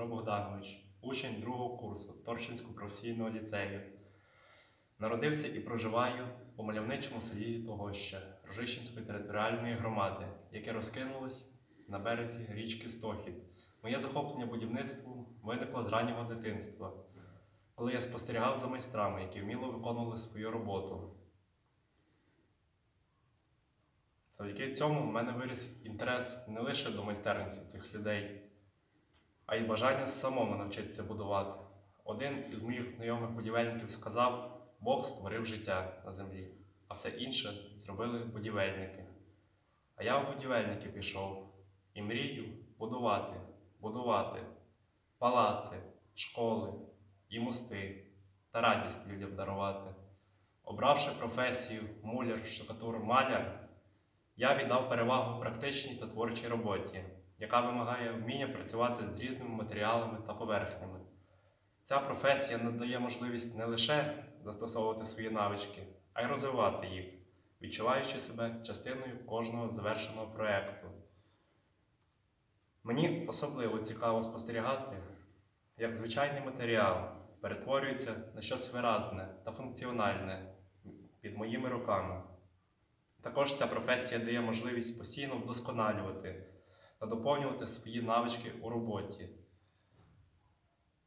Дмитро Богданович, учень другого курсу Торчинського професійного ліцею. Народився і проживаю у мальовничому селі Тогоща Рожищенської територіальної громади, яке розкинулось на березі річки Стохід. Моє захоплення будівництвом виникло з раннього дитинства, коли я спостерігав за майстрами, які вміло виконували свою роботу. Завдяки цьому в мене виріс інтерес не лише до майстерності цих людей, а й бажання самому навчитися будувати. Один із моїх знайомих будівельників сказав, Бог створив життя на землі, а все інше зробили будівельники. А я в будівельники пішов і мрію будувати, будувати палаци, школи і мости та радість людям дарувати. Обравши професію муляр, штукатур, маляр, я віддав перевагу практичній та творчій роботі, яка вимагає вміння працювати з різними матеріалами та поверхнями. Ця професія надає можливість не лише застосовувати свої навички, а й розвивати їх, відчуваючи себе частиною кожного завершеного проєкту. Мені особливо цікаво спостерігати, як звичайний матеріал перетворюється на щось виразне та функціональне під моїми руками. Також ця професія дає можливість постійно вдосконалювати та доповнювати свої навички у роботі,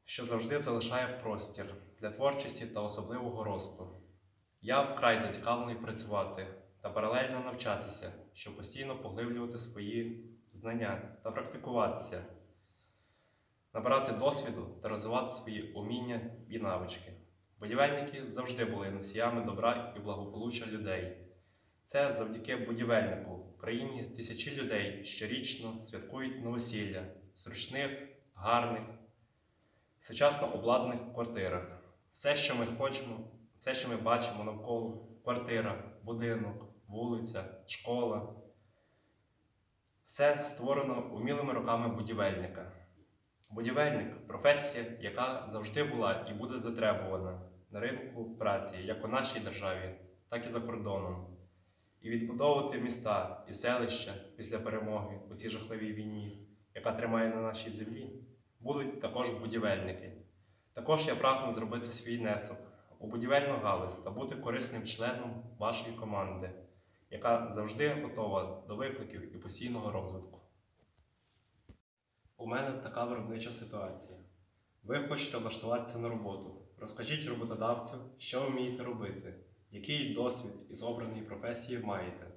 що завжди залишає простір для творчості та особливого росту. Я вкрай зацікавлений працювати та паралельно навчатися, щоб постійно поглиблювати свої знання та практикуватися, набирати досвіду та розвивати свої уміння і навички. Будівельники завжди були носіями добра і благополуччя людей. Це завдяки будівельнику в країні тисячі людей щорічно святкують новосілля в зручних, гарних, сучасно обладнаних квартирах. Все, що ми хочемо, все, що ми бачимо навколо квартира, будинок, вулиця, школа, все створено умілими руками будівельника. Будівельник професія, яка завжди була і буде затребувана на ринку праці, як у нашій державі, так і за кордоном. І відбудовувати міста і селища після перемоги у цій жахливій війні, яка тримає на нашій землі, будуть також будівельники. Також я прагну зробити свій внесок у будівельну галузь та бути корисним членом вашої команди, яка завжди готова до викликів і постійного розвитку. У мене така виробнича ситуація. Ви хочете влаштуватися на роботу. Розкажіть роботодавцю, що вмієте робити, який досвід із обраної професії маєте.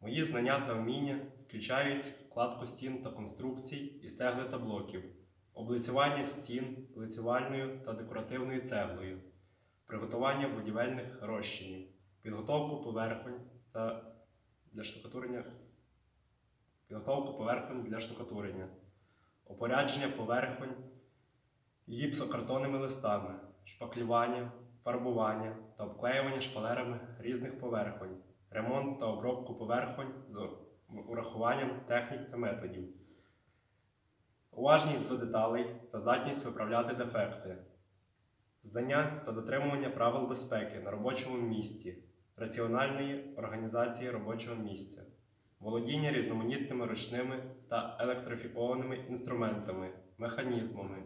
Мої знання та вміння включають кладку стін та конструкцій із цегли та блоків, облицювання стін лицювальною та декоративною цеглою, приготування будівельних розчинів, підготовку поверхонь та для штукатурення, підготовку поверхонь для штукатурення, опорядження поверхонь гіпсокартонними листами, шпаклювання, фарбування та обклеювання шпалерами різних поверхонь, ремонт та обробку поверхонь з урахуванням технік та методів, уважність до деталей та здатність виправляти дефекти, знання та дотримування правил безпеки на робочому місці, раціональної організації робочого місця, володіння різноманітними ручними та електрифікованими інструментами, механізмами,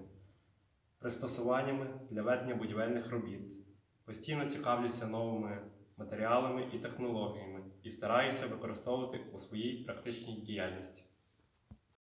пристосуваннями для ведення будівельних робіт. Постійно цікавлюся новими матеріалами і технологіями і стараюся використовувати у своїй практичній діяльності.